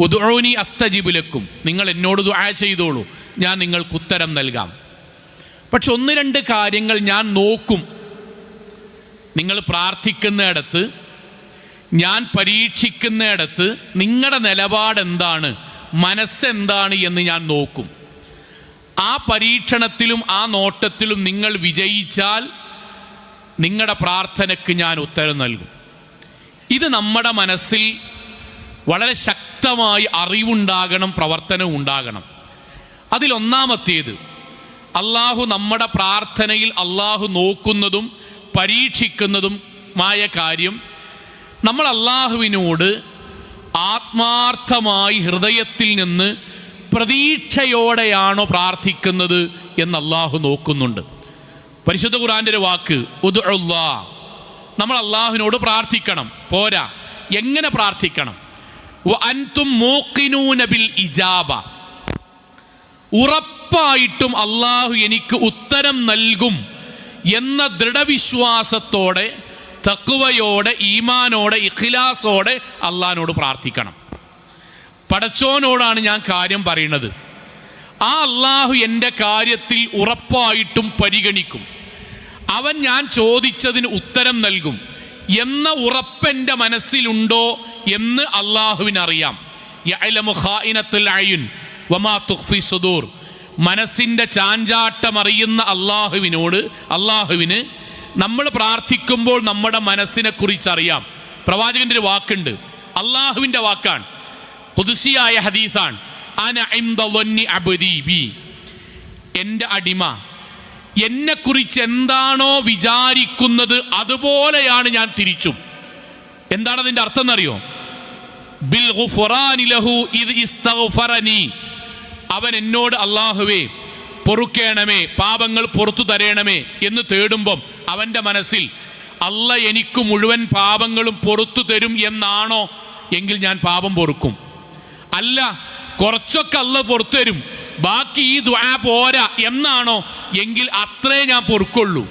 ഉദ്ഊനി അസ്തജിബുലക്കും. നിങ്ങൾ എന്നോട് ദുആ ചെയ്തോളൂ. ഞാൻ നിങ്ങൾക്ക് ഉത്തരം നൽകാം. പക്ഷെ ഒന്ന് രണ്ട് കാര്യങ്ങൾ ഞാൻ നോക്കും. നിങ്ങൾ പ്രാർത്ഥിക്കുന്നിടത്ത് ഞാൻ പരീക്ഷിക്കുന്നിടത്ത് നിങ്ങളുടെ നിലപാട് എന്താണ് മനസ്സെന്താണ് എന്ന് ഞാൻ നോക്കും. ആ പരീക്ഷണത്തിലും ആ നോട്ടത്തിലും നിങ്ങൾ വിജയിച്ചാൽ നിങ്ങളുടെ പ്രാർത്ഥനയ്ക്ക് ഞാൻ ഉത്തരം നൽകും. ഇത് നമ്മുടെ മനസ്സിൽ വളരെ ശക്തമായി അറിവുണ്ടാകണം പ്രവർത്തനം ഉണ്ടാകണം. അതിലൊന്നാമത്തേത് അള്ളാഹു നമ്മുടെ പ്രാർത്ഥനയിൽ അള്ളാഹു നോക്കുന്നതും പരീക്ഷിക്കുന്നതുമായ കാര്യം നമ്മൾ അള്ളാഹുവിനോട് ആത്മാർത്ഥമായി ഹൃദയത്തിൽ നിന്ന് പ്രതീക്ഷയോടെയാണോ പ്രാർത്ഥിക്കുന്നത് എന്ന് അള്ളാഹു നോക്കുന്നുണ്ട്. പരിശുദ്ധ ഖുറാന്റെ ഒരു വാക്ക് ഉദ്ഉല്ലാ നമ്മൾ അള്ളാഹുവിനോട് പ്രാർത്ഥിക്കണം പോരാ. എങ്ങനെ പ്രാർത്ഥിക്കണം? ഇജാബ. ഉറപ്പായിട്ടും അള്ളാഹു എനിക്ക് ഉത്തരം നൽകും എന്ന ദൃഢവിശ്വാസത്തോടെ തക്കുവയോടെ ഈമാനോടെ ഇഖിലാസോടെ അള്ളാഹിനോട് പ്രാർത്ഥിക്കണം. പടച്ചോനോടാണ് ഞാൻ കാര്യം പറയുന്നത്. ആ അള്ളാഹു എന്റെ കാര്യത്തിൽ ഉറപ്പായിട്ടും പരിഗണിക്കും. അവൻ ഞാൻ ചോദിച്ചതിന് ഉത്തരം നൽകും. എന്ന ഉറപ്പെന്റെ മനസ്സിലുണ്ടോ? എന്ന് അള്ളാഹുവിനറിയാം. സുദൂർ. മനസ്സിന്റെ ചാഞ്ചാട്ടം അറിയുന്ന അള്ളാഹുവിനോട് അള്ളാഹുവിന് നമ്മൾ പ്രാർത്ഥിക്കുമ്പോൾ നമ്മുടെ മനസ്സിനെ കുറിച്ചറിയാം. പ്രവാചകന്റെ ഒരു വാക്കുണ്ട്. അള്ളാഹുവിന്റെ വാക്കാണ്. പുതുശിയായ ഹദീസാണ്. എന്റെ അടിമ എന്നെക്കുറിച്ച് എന്താണോ വിചാരിക്കുന്നത് അതുപോലെയാണ് ഞാൻ തിരിച്ചും. എന്താണ് അതിന്റെ അർത്ഥം എന്നറിയോ? ബിൽ ലഹു അവൻ എന്നോട് അള്ളാഹുവേ പൊറുക്കേണമേ പാപങ്ങൾ പുറത്തു തരേണമേ എന്ന് തേടുമ്പം അവന്റെ മനസ്സിൽ അല്ല എനിക്ക് മുഴുവൻ പാപങ്ങളും പുറത്തു തരും എന്നാണോ എങ്കിൽ ഞാൻ പാപം പൊറുക്കും. അല്ല കുറച്ചൊക്കെ അല്ല പുറത്തു തരും ബാക്കി ഈ ദ്വാ പോരാ എന്നാണോ എങ്കിൽ അത്രേ ഞാൻ പൊറുക്കുള്ളൂ.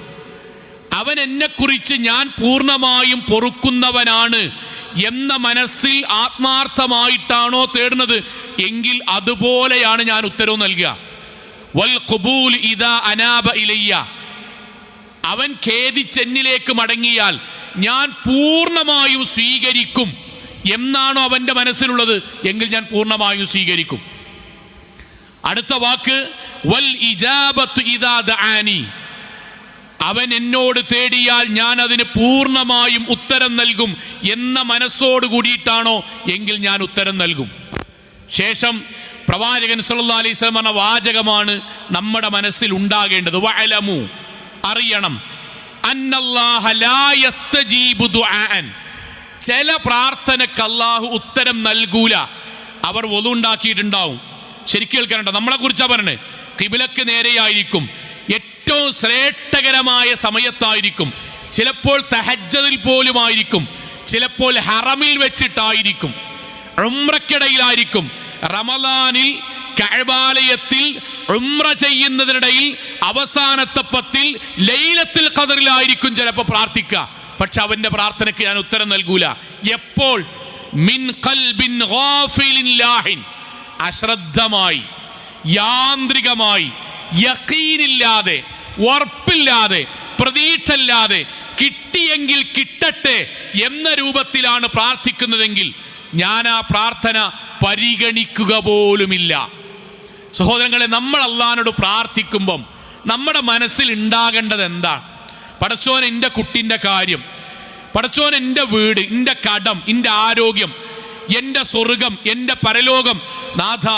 അവൻ എന്നെക്കുറിച്ച് ഞാൻ പൂർണമായും പൊറുക്കുന്നവനാണ് എന്ന മനസ്സിൽ ആത്മാർത്ഥമായിട്ടാണോ തേടുന്നത്? എങ്കിൽ അതുപോലെയാണ് ഞാൻ ഉത്തരവ് നൽകുക. വൽ ഖുബൂൽ ഇദാ അനാബ ഇലയ്യ. അവൻ ഖേദിച്ചെന്നിലേക്ക് മടങ്ങിയാൽ ഞാൻ പൂർണമായും സ്വീകരിക്കും എന്നാണോ അവന്റെ മനസ്സിലുള്ളത്? എങ്കിൽ ഞാൻ പൂർണമായും സ്വീകരിക്കും. അടുത്ത വാക്ക് വൽ ഇജാബത്ത് ഇദാ ദആനി അവൻ എന്നോട് തേടിയാൽ ഞാൻ അതിന് പൂർണമായും ഉത്തരം നൽകും എന്ന മനസ്സോട് കൂടിയിട്ടാണോ എങ്കിൽ ഞാൻ ഉത്തരം നൽകും. ശേഷം പ്രവാചകൻ സല്ല അലൈഹി പറഞ്ഞ വാചകമാണ് നമ്മുടെ മനസ്സിൽ ഉണ്ടാകേണ്ടത്. വഅലമു അറിയണം. ചില പ്രാർത്ഥനക്ക് അള്ളാഹു ഉത്തരം നൽകൂല. അവർ ഒതുണ്ടാക്കിയിട്ടുണ്ടാവും ശരിക്കും കേൾക്കാനുണ്ടോ? നമ്മളെ കുറിച്ചാ പറഞ്ഞത് കിബിലക്ക് നേരെയായിരിക്കും. ഏറ്റവും ശ്രേഷ്ഠകരമായ സമയത്തായിരിക്കും. ചിലപ്പോൾ തഹജ്ജതിൽ പോലുമായിരിക്കും. ചിലപ്പോൾ ഹറമിൽ വെച്ചിട്ടായിരിക്കും. ഉമ്രക്കിടയിലായിരിക്കും റമദാനിൽ കഴബാലയത്തിൽ ഉംറ ചെയ്യുന്നതിനിടയിൽ അവസാനത്തെ പത്തിൽ ലൈലത്തിൽ കതറിലായിരിക്കും ചിലപ്പോൾ പ്രാർത്ഥിക്കുക. പക്ഷെ അവന്റെ പ്രാർത്ഥനയ്ക്ക് ഞാൻ ഉത്തരം നൽകൂല. എപ്പോൾ? മിൻ ഖൽബിൻ ഗാഫിലിൻ ലാഹിൻ. അശ്രദ്ധമായി യാന്ത്രികമായി യക്കീനില്ലാതെ ഉറപ്പില്ലാതെ പ്രതീക്ഷയില്ലാതെ കിട്ടിയെങ്കിൽ കിട്ടട്ടെ എന്ന രൂപത്തിലാണ് പ്രാർത്ഥിക്കുന്നതെങ്കിൽ ഞാൻ ആ പ്രാർത്ഥന പരിഗണിക്കുക പോലുമില്ല. സഹോദരങ്ങളെ നമ്മൾ അള്ളഹാനോട് പ്രാർത്ഥിക്കുമ്പം നമ്മുടെ മനസ്സിൽ ഉണ്ടാകേണ്ടത് എന്താണ്? പടച്ചോൻ എന്റെ കുട്ടിന്റെ കാര്യം പടച്ചോൻ എന്റെ വീട് എന്റെ കടം എന്റെ ആരോഗ്യം എന്റെ സ്വർഗം എന്റെ പരലോകം നാഥ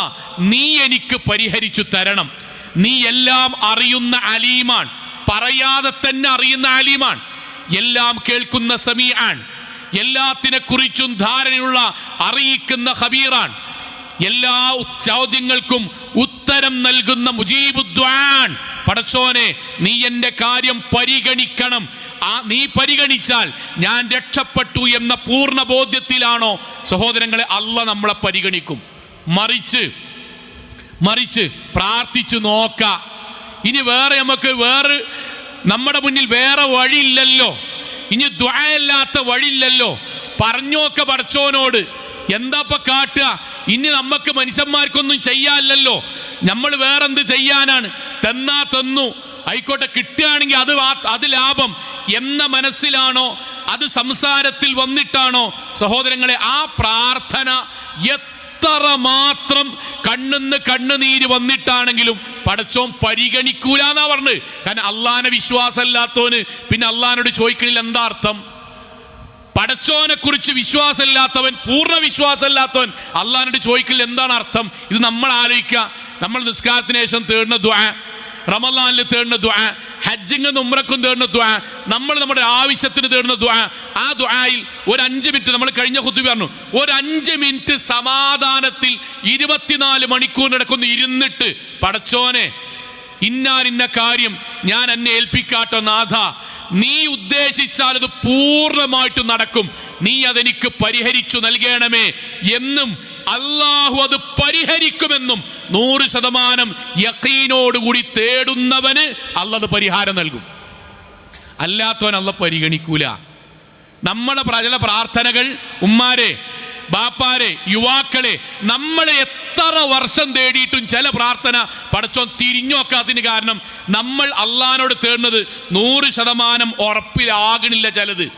നീ എനിക്ക് പരിഹരിച്ചു തരണം. നീ എല്ലാം അറിയുന്ന അലീമാൻ പറയാതെ തന്നെ അറിയുന്ന അലീമാൻ എല്ലാം കേൾക്കുന്ന സമീആൻ എല്ലാത്തിനെ കുറിച്ചും ധാരണയുള്ള അറിയിക്കുന്ന ഹബീറാൻ എല്ലാ ചോദ്യങ്ങൾക്കും ഉത്തരം നൽകുന്ന മുജീബുദ്വാൻ. പടച്ചോനെ നീ എന്റെ കാര്യം പരിഗണിക്കണം. ആ നീ പരിഗണിച്ചാൽ ഞാൻ രക്ഷപ്പെട്ടു എന്ന പൂർണ ബോധ്യത്തിലാണോ സഹോദരങ്ങളെ അല്ല നമ്മളെ പരിഗണിക്കും. മറിച്ച് മറിച്ച് പ്രാർത്ഥിച്ചു നോക്ക. ഇനി വേറെ നമുക്ക് വേറെ നമ്മുടെ മുന്നിൽ വേറെ വഴിയില്ലല്ലോ. ഇനി ദ്വയല്ലാത്ത വഴിയില്ലല്ലോ. പറഞ്ഞോക്ക പടച്ചോനോട്. എന്താപ്പ കാട്ടുക? ഇനി നമുക്ക് മനുഷ്യന്മാർക്കൊന്നും ചെയ്യാനില്ലല്ലോ. നമ്മൾ വേറെ എന്ത് ചെയ്യാനാണ്? തന്നാ തന്നു. ആയിക്കോട്ടെ കിട്ടുകയാണെങ്കിൽ അത് അത് ലാഭം. എന്ന മനസ്സിലാണോ? അത് സംസാരത്തിൽ വന്നിട്ടാണോ? സഹോദരങ്ങളെ ആ പ്രാർത്ഥന എത്ര മാത്രം കണ്ണെന്ന് കണ്ണുനീര് വന്നിട്ടാണെങ്കിലും പടച്ചോൻ പരിഗണിക്കൂല എന്നാ പറഞ്ഞത് കാരണം അള്ളാനെ വിശ്വാസമില്ലാത്തവന് പിന്നെ അള്ളഹാനോട് ചോദിക്കണില്ല എന്താ അർത്ഥം? പടച്ചോനെ കുറിച്ച് വിശ്വാസമില്ലാത്തവൻ പൂർണ വിശ്വാസമില്ലാത്തവൻ അള്ളഹാനോട് ചോദിക്കണില്ല എന്താണ് അർത്ഥം? ഇത് നമ്മൾ ആലോചിക്കുക. നമ്മൾ നിസ്കാരത്തിന് ശേഷം തേടുന്ന ദ്വാ റമലാനിൽ തേടുന്ന ദ്വാ ഹജ്ജിങ് ഉമ്രക്കും തേടുന്ന ദ്വാ നമ്മൾ നമ്മുടെ ആവശ്യത്തിന് തേടുന്ന ദ്വാ ആ ദ്വായിൽ ഒരു അഞ്ച് മിനിറ്റ് നമ്മൾ കഴിഞ്ഞ കുത്തി പറഞ്ഞു. ഒരു അഞ്ച് മിനിറ്റ് സമാധാനത്തിൽ ഇരുപത്തിനാല് മണിക്കൂർ നടക്കുന്നു ഇരുന്നിട്ട്. പടച്ചോനെ ഇന്നാലിന്ന കാര്യം. ഞാൻ എന്നെ ഏൽപ്പിക്കാട്ടോ നാഥ. നീ ഉദ്ദേശിച്ചാൽ അത് പൂർണമായിട്ട് നടക്കും. നീ അതെനിക്ക് പരിഹരിച്ചു നൽകണമേ എന്നും അള്ളാഹു അത് പരിഹരിക്കുമെന്നും നൂറ് ശതമാനം യക്കീനോടുകൂടി തേടുന്നവന് അള്ളത് പരിഹാരം നൽകും. അല്ലാത്തവൻ അല്ല പരിഗണിക്കൂല. നമ്മുടെ പ്രജല പ്രാർത്ഥനകൾ ഉമ്മാരെ ബാപ്പാരെ യുവാക്കളെ നമ്മളെ എത്ര വർഷം തേടിയിട്ടും ചില പ്രാർത്ഥന പടച്ചോൻ തിരിഞ്ഞോക്കാത്തതിന് കാരണം നമ്മൾ അള്ളഹാനോട് തേടുന്നത് നൂറ് ശതമാനം ഉറപ്പിലാകണില്ല ചിലത്.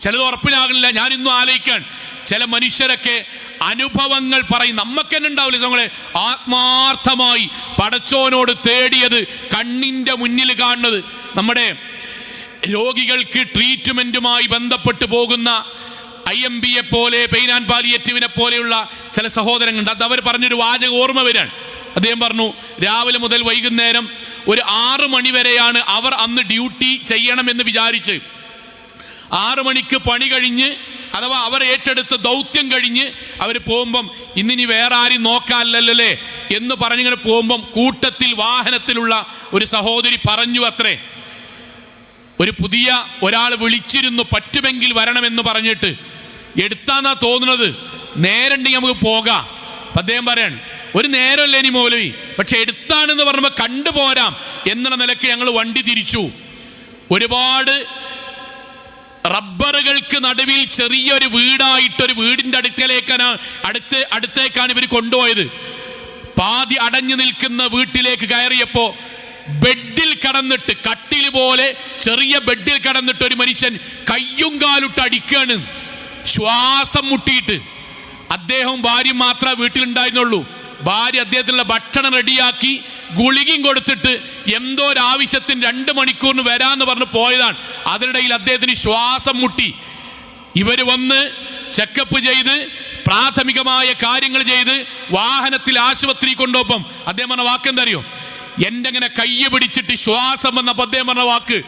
ചിലത് ഉറപ്പിലാകണില്ല. ഞാൻ ഇന്നും ആലോചിക്കാൻ ചില മനുഷ്യരൊക്കെ അനുഭവങ്ങൾ പറയും. നമുക്ക് തന്നെ ഉണ്ടാവില്ല നമ്മളെ ആത്മാർത്ഥമായി പടച്ചോനോട് തേടിയത് കണ്ണിന്റെ മുന്നിൽ കാണുന്നത്. നമ്മുടെ രോഗികൾക്ക് ട്രീറ്റ്മെന്റുമായി ബന്ധപ്പെട്ട് പോകുന്ന ഐ എം ബിയെ പോലെ പെയിൻ പാലിയേറ്റീവിനെ പോലെയുള്ള ചില സഹോദരങ്ങളുണ്ട്. അത് അവർ പറഞ്ഞൊരു വാചക ഓർമ്മ വരാൻ. അദ്ദേഹം പറഞ്ഞു രാവിലെ മുതൽ വൈകുന്നേരം ഒരു ആറ് മണി വരെയാണ് അവർ അന്ന് ഡ്യൂട്ടി ചെയ്യണമെന്ന് വിചാരിച്ച്. ആറു മണിക്ക് പണി കഴിഞ്ഞ് അഥവാ അവർ ഏറ്റെടുത്ത ദൗത്യം കഴിഞ്ഞ് അവർ പോകുമ്പം ഇന്നിനി വേറെ ആരും നോക്കാനല്ലല്ലേ എന്ന് പറഞ്ഞിങ്ങനെ പോകുമ്പം കൂട്ടത്തിൽ വാഹനത്തിലുള്ള ഒരു സഹോദരി പറഞ്ഞു അത്രേ. ഒരു പുതിയ ഒരാൾ വിളിച്ചിരുന്നു പറ്റുമെങ്കിൽ വരണമെന്ന് പറഞ്ഞിട്ട്. എടുത്താന്നാ തോന്നുന്നത്. നേരണ്ടെങ്കിൽ നമുക്ക് പോകാം. അപ്പം അദ്ദേഹം പറയണം ഒരു നേരമല്ലേ ഇനി മൗലവി? പക്ഷെ എടുത്താണെന്ന് പറയുമ്പോൾ കണ്ടുപോരാം എന്നുള്ള നിലയ്ക്ക് ഞങ്ങൾ വണ്ടി തിരിച്ചു. ഒരുപാട് റബ്ബറുകൾക്ക് നടുവിൽ ചെറിയൊരു വീടായിട്ടൊരു വീടിന്റെ അടുക്കലേക്കാണ് അടുത്ത് അടുത്തേക്കാണ് ഇവർ കൊണ്ടുപോയത്. പാതി അടഞ്ഞു നിൽക്കുന്ന വീട്ടിലേക്ക് കയറിയപ്പോ ബെഡിൽ കടന്നിട്ട് കട്ടിൽ പോലെ ചെറിയ ബെഡിൽ കടന്നിട്ട് ഒരു മനുഷ്യൻ കയ്യും കാലിട്ട് അടിക്കാണ്. ശ്വാസം മുട്ടിയിട്ട്. അദ്ദേഹം ഭാര്യ മാത്രമേ വീട്ടിലുണ്ടായിരുന്നുള്ളൂ. ഭാര്യ അദ്ദേഹത്തിനുള്ള ഭക്ഷണം റെഡിയാക്കി ഗുളികയും കൊടുത്തിട്ട് എന്തോ ഒരു ആവശ്യത്തിന് രണ്ട് മണിക്കൂറിന് വരാന്ന് പറഞ്ഞ് പോയതാണ്. അതിനിടയിൽ അദ്ദേഹത്തിന് ശ്വാസം മുട്ടി. ഇവർ വന്ന് ചെക്കപ്പ് ചെയ്ത് പ്രാഥമികമായ കാര്യങ്ങൾ ചെയ്ത് വാഹനത്തിൽ ആശുപത്രി കൊണ്ടുപോകും അദ്ദേഹം പറഞ്ഞ വാക്ക് എന്താ അറിയോ എന്റെ ഇങ്ങനെ കയ്യ് പിടിച്ചിട്ട് ശ്വാസം വന്നപ്പോൾ അദ്ദേഹം പറഞ്ഞ വാക്ക്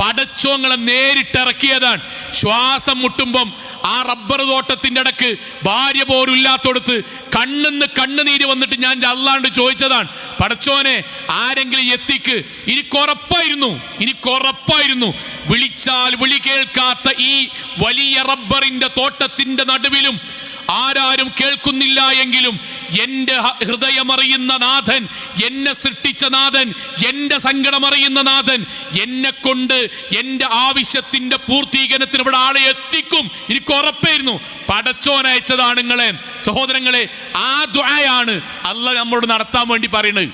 പടച്ചോങ്ങളെ നേരിട്ടിറക്കിയതാണ്. ശ്വാസം മുട്ടുമ്പം ആ റബ്ബർ തോട്ടത്തിന്റെ ഇടയ്ക്ക് ഭാര്യ പോലും ഇല്ലാത്തടത്ത് കണ്ണെന്ന് കണ്ണുനീര് വന്നിട്ട് ഞാൻ അല്ലാണ്ട് ചോദിച്ചതാണ് പടച്ചോനെ ആരെങ്കിലും എത്തിക്ക്. എനിക്കുറപ്പായിരുന്നു എനിക്കുറപ്പായിരുന്നു വിളിച്ചാൽ വിളി കേൾക്കാത്ത ഈ വലിയ റബ്ബറിന്റെ തോട്ടത്തിന്റെ നടുവിലും ആരാരും കേൾക്കുന്നില്ല എങ്കിലും എന്റെ ഹൃദയമറിയുന്ന നാഥൻ എന്നെ സൃഷ്ടിച്ച നാഥൻ എന്റെ സങ്കടമറിയുന്ന നാഥൻ എന്നെ കൊണ്ട് എന്റെ ആവശ്യത്തിന്റെ പൂർത്തീകരണത്തിന് ഇവിടെ ആളെ എത്തിക്കും. എനിക്ക് ഉറപ്പായിരുന്നു. പടച്ചോൻ അയച്ചതാണ് നിങ്ങളെ. സഹോദരങ്ങളെ ആ ദ്വായാണ് അല്ല നമ്മളോട് നടത്താൻ വേണ്ടി പറയുന്നത്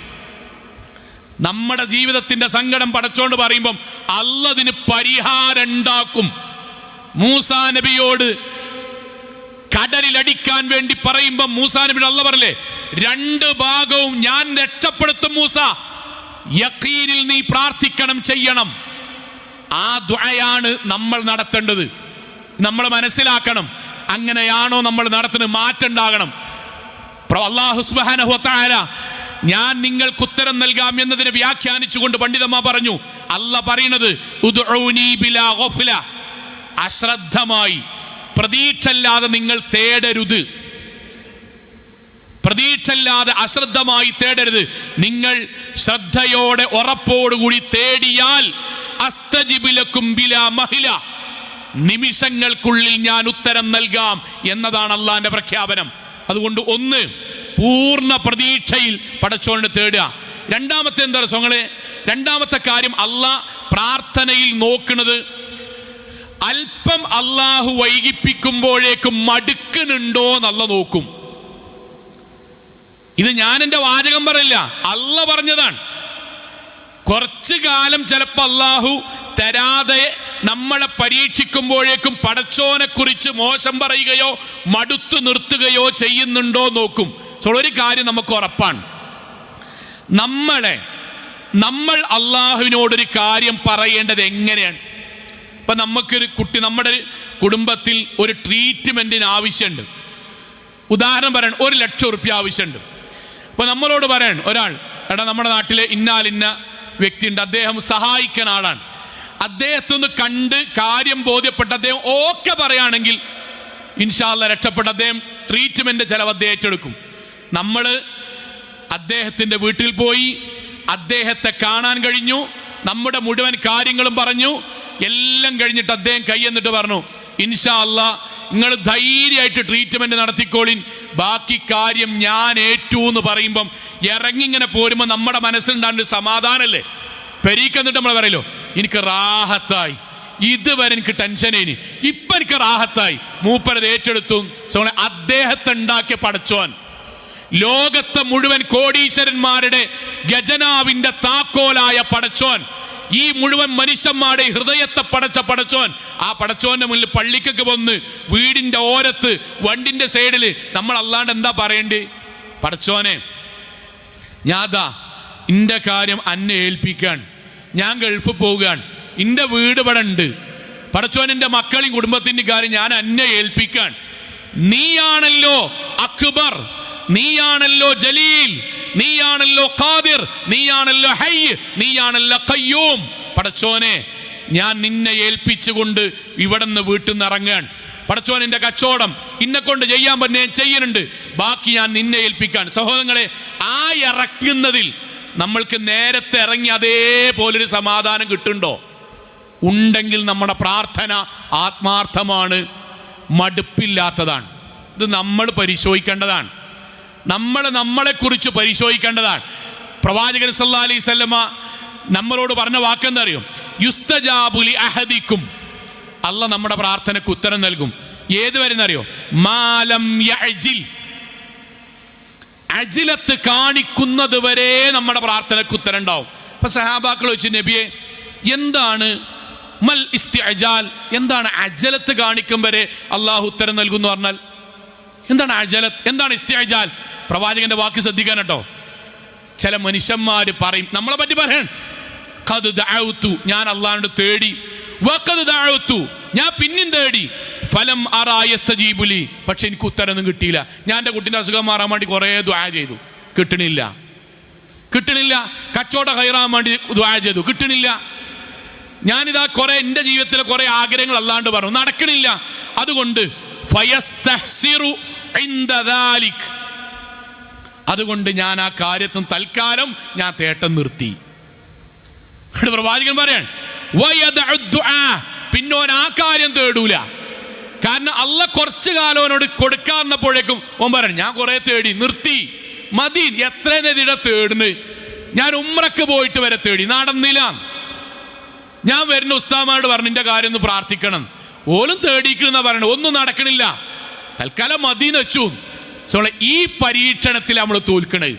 നമ്മുടെ ജീവിതത്തിന്റെ സങ്കടം പടച്ചോണ്ട് പറയുമ്പം അല്ലതിന് പരിഹാരം ഉണ്ടാക്കും. മൂസാ നബിയോട് കടലിലടിക്കാൻ വേണ്ടി പറയുമ്പോൾ മൂസാ നബി പറഞ്ഞേ രണ്ട് ഭാഗവും ഞാൻ രക്ഷപ്പെടുത്തും മൂസ. യക്കീനിൽ നീ പ്രാർത്ഥിക്കണം ചെയ്യണം. ആ ദ്വയാണ് നമ്മൾ നടത്തേണ്ടത്. നമ്മൾ മനസ്സിലാക്കണം. അങ്ങനെയാണോ നമ്മൾ നടത്തുന്നത്? മാറ്റുണ്ടാകണം വതആല ഞാൻ നിങ്ങൾക്ക് ഉത്തരം നൽകാം എന്നതിനെ വ്യാഖ്യാനിച്ചുകൊണ്ട് പണ്ഡിതമ്മ പറഞ്ഞു. അല്ല പറയുന്നത്. അശ്രദ്ധമായി. പ്രതീക്ഷല്ലാതെ നിങ്ങൾ തേടരുത്. പ്രതീക്ഷല്ലാതെ അശ്രദ്ധമായി തേടരുത്. നിങ്ങൾ ശ്രദ്ധയോടെ ഉറപ്പോടുകൂടി തേടിയാൽ അസ്തജിബിലക്കും ബില മഹില. നിമിഷങ്ങൾക്കുള്ളിൽ ഞാൻ ഉത്തരം നൽകാം എന്നതാണ് അള്ളാന്റെ പ്രഖ്യാപനം. അതുകൊണ്ട് ഒന്ന് പൂർണ പ്രതീക്ഷയിൽ പടച്ചോണ്ട് തേടുക. രണ്ടാമത്തെ എന്താ രസങ്ങളെ രണ്ടാമത്തെ കാര്യം അള്ളാഹ് പ്രാർത്ഥനയിൽ നോക്കുന്നത് അല്പം അള്ളാഹു വൈകിപ്പിക്കുമ്പോഴേക്കും മടുക്കുന്നുണ്ടോ എന്നല്ല നോക്കും. ഇത് ഞാൻ എന്റെ വാചകം പറയില്ല. അല്ല പറഞ്ഞതാണ്. കുറച്ചു കാലം ചിലപ്പോൾ അള്ളാഹു തരാതെ നമ്മളെ പരീക്ഷിക്കുമ്പോഴേക്കും പടച്ചോനെ കുറിച്ച് മോശം പറയുകയോ മടുത്തു നിർത്തുകയോ ചെയ്യുന്നുണ്ടോ നോക്കും. ഒരു കാര്യം നമുക്ക് ഉറപ്പാണ്. നമ്മളെ നമ്മൾ അള്ളാഹുവിനോടൊരു കാര്യം പറയേണ്ടത് എങ്ങനെയാണ്? ഇപ്പം നമുക്കൊരു കുട്ടി നമ്മുടെ കുടുംബത്തിൽ ഒരു ട്രീറ്റ്മെന്റിന് ആവശ്യമുണ്ട്. ഉദാഹരണം പറയണം ഒരു ലക്ഷം ഉറുപ്പ്യ ആവശ്യമുണ്ട്. അപ്പോൾ നമ്മളോട് പറയണം ഒരാൾ എടാ നമ്മുടെ നാട്ടിലെ ഇന്നാലിന്ന വ്യക്തിയുണ്ട് അദ്ദേഹം സഹായിക്കുന്ന ആളാണ്. അദ്ദേഹത്തെ ഒന്ന് കണ്ട് കാര്യം ബോധ്യപ്പെട്ട അദ്ദേഹം ഓക്കെ പറയുകയാണെങ്കിൽ ഇൻഷാല്ല രക്ഷപ്പെട്ട അദ്ദേഹം ട്രീറ്റ്മെന്റ് ചിലവ് അദ്ദേഹം ഏറ്റെടുക്കും. നമ്മൾ അദ്ദേഹത്തിന്റെ വീട്ടിൽ പോയി അദ്ദേഹത്തെ കാണാൻ കഴിഞ്ഞു നമ്മുടെ മുഴുവൻ കാര്യങ്ങളും പറഞ്ഞു എല്ലാം കഴിഞ്ഞിട്ട് അദ്ദേഹം കൈ എന്നിട്ട് പറഞ്ഞു ഇൻഷാ അല്ല നിങ്ങൾ ധൈര്യമായിട്ട് ട്രീറ്റ്മെന്റ് നടത്തിക്കോളിൻ. ബാക്കി കാര്യം ഞാൻ ഏറ്റു എന്ന് പറയുമ്പം ഇറങ്ങിങ്ങനെ പോരുമ്പോൾ നമ്മുടെ മനസ്സിലുണ്ടാണ്ട് സമാധാനല്ലേ? പെരീക്കെന്നിട്ട് നമ്മൾ പറയല്ലോ എനിക്ക് റാഹത്തായി. ഇതുവരെ എനിക്ക് ടെൻഷനേനി ഇപ്പൊ എനിക്ക് റാഹത്തായി. മൂപ്പരത് ഏറ്റെടുത്തു. അദ്ദേഹത്തെ ഉണ്ടാക്കിയ പടച്ചോൻ. ലോകത്തെ മുഴുവൻ കോടീശ്വരന്മാരുടെ ഗജനാവിന്റെ താക്കോലായ പടച്ചോൻ. ഈ മുഴുവൻ മനുഷ്യന്മാരുടെ ഹൃദയത്തെ പടച്ച പടച്ചോൻ ആ പടച്ചോന്റെ മുന്നിൽ പള്ളിക്കൊക്കെ വന്ന് വീടിന്റെ ഓരത്ത് വണ്ടിന്റെ സൈഡിൽ നമ്മൾ അല്ലാണ്ട് എന്താ പറയണ്ടേ? പടച്ചോനെ ഞാതാ ഇന്റെ കാര്യം അന്നെ ഏൽപ്പിക്കാൻ ഞാൻ ഗൾഫ് പോവുകയാൻ ഇന്റെ വീട് ഇവിടെ ഉണ്ട്. പടച്ചോൻ എന്റെ മക്കളെയും കുടുംബത്തിന്റെ കാര്യം ഞാൻ അന്നെ ഏൽപ്പിക്കാൻ നീയാണല്ലോ അക്ബർ. നീയാണല്ലോ ജലീൽ നീയാണല്ലോ ഖാദിർ നീയാണല്ലോ ഹൈ നീയാണല്ലോ കയ്യൂം പടച്ചോനെ ഞാൻ നിന്നെ ഏൽപ്പിച്ചുകൊണ്ട് ഇവിടെ നിന്ന് വീട്ടിൽ നിന്ന് ഇറങ്ങാൻ പടച്ചോൻ എന്റെ കച്ചവടം ഇന്നെ കൊണ്ട് ചെയ്യാൻ പറ്റുന്ന ഞാൻ ചെയ്യുന്നുണ്ട്. ബാക്കി ഞാൻ നിന്നെ ഏൽപ്പിക്കാൻ സഹോദരങ്ങളെ ആ ഇറക്കുന്നതിൽ നമ്മൾക്ക് നേരത്തെ ഇറങ്ങി അതേപോലൊരു സമാധാനം കിട്ടുന്നുണ്ടോ? ഉണ്ടെങ്കിൽ നമ്മുടെ പ്രാർത്ഥന ആത്മാർത്ഥമാണ് മടുപ്പില്ലാത്തതാണ്. ഇത് നമ്മൾ പരിശോധിക്കേണ്ടതാണ്. നമ്മൾ നമ്മളെക്കുറിച്ച് പരിശോധിക്കേണ്ടതാണ്. പ്രവാചകൻ സല്ലാ അലൈഹി സ്വല്ലമ്മ നമ്മളോട് പറഞ്ഞ വാക്കെന്താ അറിയും യുസ്തജാബുലി അഹദിക്കും. അല്ല നമ്മുടെ പ്രാർത്ഥനയ്ക്ക് ഉത്തരം നൽകും. ഏത് വരുന്നറിയോ? മാലം യജിൽ അജിലത്ത് കാണിക്കുന്നത് വരെ നമ്മുടെ പ്രാർത്ഥനയ്ക്ക് ഉത്തരം ഉണ്ടാവും അപ്പൊ സഹാബാക്കൾ വെച്ച് നബിയെ എന്താണ്? മൽ ഇസ്തിഅജാൽ. എന്താണ് അജലത്ത് കാണിക്കും വരെ അള്ളാഹു ഉത്തരം നൽകുന്നു? പറഞ്ഞാൽ എന്താണ് അജലത്ത്? എന്താണ് ഇസ്തിഅജാൽ? പ്രവാചകന്റെ വാക്ക് ശ്രദ്ധിക്കാൻ കേട്ടോ. ചില മനുഷ്യന്മാര് പറയും നമ്മളെ പറ്റി ദഅഉതു ഞാൻ അള്ളാണ്ട് തേടി. ഞാൻ പിന്നെയും തേടി. ഫലം അറായസ്തജീബുലി പക്ഷെ എനിക്ക് ഉത്തരൊന്നും കിട്ടിയില്ല. ഞാൻ എന്റെ കുട്ടിന്റെ അസുഖം മാറാൻ വേണ്ടി കുറേ ദ്വാ ചെയ്തു. കിട്ടണില്ല. കിട്ടണില്ല. കച്ചവടം കയറാൻ വേണ്ടി ദ്വാ ചെയ്തു. കിട്ടണില്ല. ഞാനിതാ കുറെ എന്റെ ജീവിതത്തിലെ കുറെ ആഗ്രഹങ്ങൾ അല്ലാണ്ട് പറഞ്ഞു. നടക്കണില്ല. അതുകൊണ്ട് ഫയസ്തഹ്സിറു ഇൻദ ദാലിക്. അതുകൊണ്ട് ഞാൻ ആ കാര്യത്തും തൽക്കാലം ഞാൻ തേട്ടം നിർത്തി. പ്രവാചകൻ പറയാൻ. പിന്നോൻ ആ കാര്യം തേടൂല. കാരണം അല്ല കുറച്ചു കാലം അവനോട് കൊടുക്കാന്നപ്പോഴേക്കും ഓൻ പറയണം ഞാൻ കുറെ തേടി നിർത്തി. മതി എത്ര നെതിടെ തേടുന്നു. ഞാൻ ഉമ്രക്ക് പോയിട്ട് വരെ തേടി നടന്നില്ല. ഞാൻ വരുന്ന ഉസ്താമാരോട് പറഞ്ഞു നിന്റെ കാര്യം ഒന്ന് പ്രാർത്ഥിക്കണം. ഓലും തേടിക്കണെന്നാ പറയണത് ഒന്നും നടക്കണില്ല. തൽക്കാലം മതിന്ന് വെച്ചു. സോളെ ഈ പരീക്ഷണത്തിൽ നമ്മൾ തോൽക്കണേ.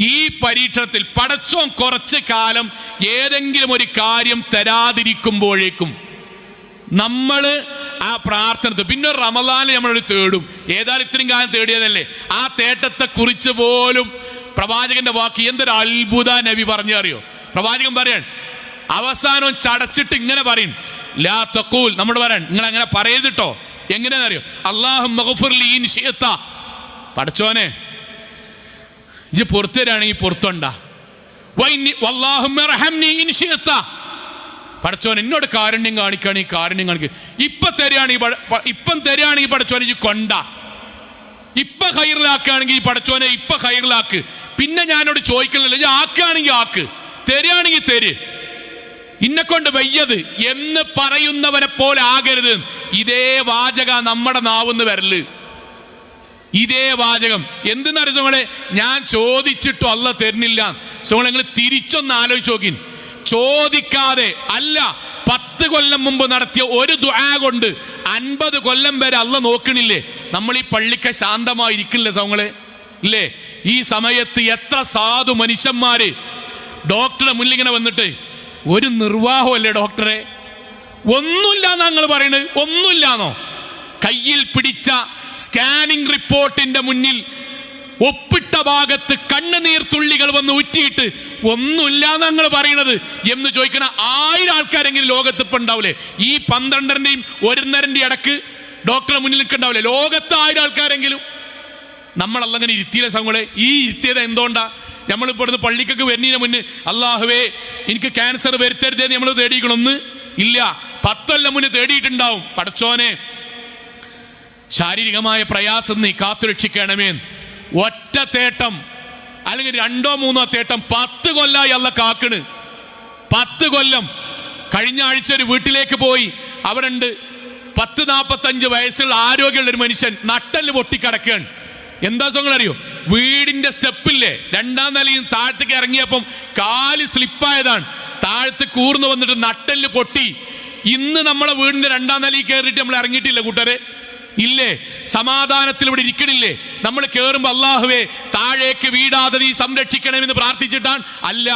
ഈ പരീക്ഷണത്തിൽ പടച്ചോം കുറച്ച് കാലം ഏതെങ്കിലും ഒരു കാര്യം തരാതിരിക്കുമ്പോഴേക്കും നമ്മൾ ആ പ്രാർത്ഥന പിന്നെ റമദാനെ നമ്മളൊരു തേടും. ഏതായാലും ഇത്രയും കാലം തേടിയതല്ലേ? ആ തേട്ടത്തെ കുറിച്ച് പോലും പ്രവാചകന്റെ വാക്ക് എന്തൊരു അത്ഭുത നബി പറഞ്ഞു അറിയോ? പ്രവാചകൻ പറയാൻ അവസാനം ചടച്ചിട്ട് ഇങ്ങനെ പറയും ലാ തക്കൂൽ നമ്മൾ പറയാൻ നിങ്ങൾ അങ്ങനെ പറയരുതിട്ടോ എങ്ങനെയാണെന്നറിയോ? അള്ളാഹു പടച്ചോനെ ഇജ് പുറത്തു തരാണെങ്കിൽ പുറത്തുണ്ട പടച്ചോൻ എന്നോട് കാരുണ്യം കാണിക്കുകയാണെങ്കിൽ കാരുണ്യം കാണിക്കുക ഇപ്പൊ തരികയാണെങ്കിൽ ഇപ്പം തരികയാണെങ്കിൽ പഠിച്ചോൻ ഇജ് കൊണ്ട. ഇപ്പൊ കയറിലാക്കുകയാണെങ്കിൽ ഈ പടച്ചോനെ ഇപ്പൊ കയറിലാക്ക് പിന്നെ ഞാനോട് ചോദിക്കണില്ല ഇജ് ആക്കുകയാണെങ്കിൽ ആക്ക്. തരികയാണെങ്കിൽ തര്. ഇന്നെക്കൊണ്ട് വയ്യത് എന്ന് പറയുന്നവരെ പോലെ ആകരുത്. ഇതേ വാചക നമ്മുടെ നാവുന്ന് വരൽ. ഇതേ വാചകം. എന്തെന്നറിയ സോങ്ങളെ ഞാൻ ചോദിച്ചിട്ടും അല്ല തരുന്നില്ല. സോങ്ങളെ നിങ്ങൾ തിരിച്ചൊന്ന് ആലോചിച്ച് നോക്കി ചോദിക്കാതെ അല്ല പത്ത് കൊല്ലം മുമ്പ് നടത്തിയ ഒരു ദുആ കൊണ്ട് അൻപത് കൊല്ലം വരെ അല്ല നോക്കണില്ലേ? നമ്മൾ ഈ പള്ളിക്ക ശാന്തമായിരിക്കില്ലേ സൗങ്ങളെ ഇല്ലേ? ഈ സമയത്ത് എത്ര സാധു മനുഷ്യന്മാര് ഡോക്ടറുടെ മുന്നിങ്ങനെ വന്നിട്ട് ഒരു നിർവാഹമല്ലേ ഡോക്ടറെ? ഒന്നുമില്ല നിങ്ങൾ പറയുന്നത് ഒന്നുമില്ലാന്നോ? കയ്യിൽ പിടിച്ച സ്കാനിംഗ് റിപ്പോർട്ടിന്റെ മുന്നിൽ ഒപ്പിട്ട ഭാഗത്ത് കണ്ണുനീർ തുള്ളികൾ വന്ന് ഉറ്റിയിട്ട് ഒന്നുമില്ല ഞങ്ങൾ പറയണത് എന്ന് ചോദിക്കണ ആയിരം ആൾക്കാരെങ്കിലും ലോകത്ത് ഇപ്പൊ ഉണ്ടാവില്ലേ ഈ പന്ത്രണ്ടരന്റെയും ഒരുന്നരന്റെ ഇടയ്ക്ക് ഡോക്ടറെ മുന്നിൽ നിൽക്കണ്ടാവില്ലേ ലോകത്ത് ആയിരം ആൾക്കാരെങ്കിലും. നമ്മളല്ലങ്ങനെ ഇരുത്തിയില്ല സംഘങ്ങളെ ഈ ഇരുത്തിയത് എന്തുകൊണ്ടാ? നമ്മളിപ്പോൾ ഇവിടുന്ന് പള്ളിക്കൊക്കെ വരുന്നതിന് മുന്നേ അള്ളാഹുവേ എനിക്ക് ക്യാൻസർ വരുത്തരുതേന്ന് നമ്മൾ തേടിക്കണമെന്ന് ഇല്ല. പത്തൊല്ലം മുന്നേ തേടിയിട്ടുണ്ടാവും. പടച്ചോനെ ശാരീരികമായ പ്രയാസം നീ കാത്തുരക്ഷിക്കണമേ ഒറ്റ തേട്ടം അല്ലെങ്കിൽ രണ്ടോ മൂന്നോ തേട്ടം പത്ത് കൊല്ലായി അല്ല കാക്കണ്. പത്ത് കൊല്ലം. കഴിഞ്ഞ ആഴ്ച ഒരു വീട്ടിലേക്ക് പോയി. അവരുണ്ട് പത്ത് നാൽപ്പത്തഞ്ച് വയസ്സുള്ള ആരോഗ്യമുള്ള ഒരു മനുഷ്യൻ നട്ടൽ പൊട്ടിക്കിടക്കുകയാണ്. എന്താ സംഗതി അറിയോ വീടിന്റെ സ്റ്റെപ്പില്ലേ? രണ്ടാം നിലയിൽ താഴത്തേക്ക് ഇറങ്ങിയപ്പം കാൽ സ്ലിപ്പായതാണ്. താഴത്ത് കൂർന്നു വന്നിട്ട് നട്ടൽ പൊട്ടി. ഇന്ന് നമ്മളെ വീടിന്റെ രണ്ടാം നിലയിൽ കയറിയിട്ട് നമ്മൾ ഇറങ്ങിയിട്ടില്ല കൂട്ടരെ ഇല്ലേ? സമാധാനത്തിൽ ഇവിടെ ഇരിക്കണില്ലേ? നമ്മൾ കേറുമ്പോൾ അള്ളാഹുവേ താഴേക്ക് വീടാതെ നീ സംരക്ഷിക്കണമെന്ന് പ്രാർത്ഥിച്ചിട്ടാണ്. അല്ല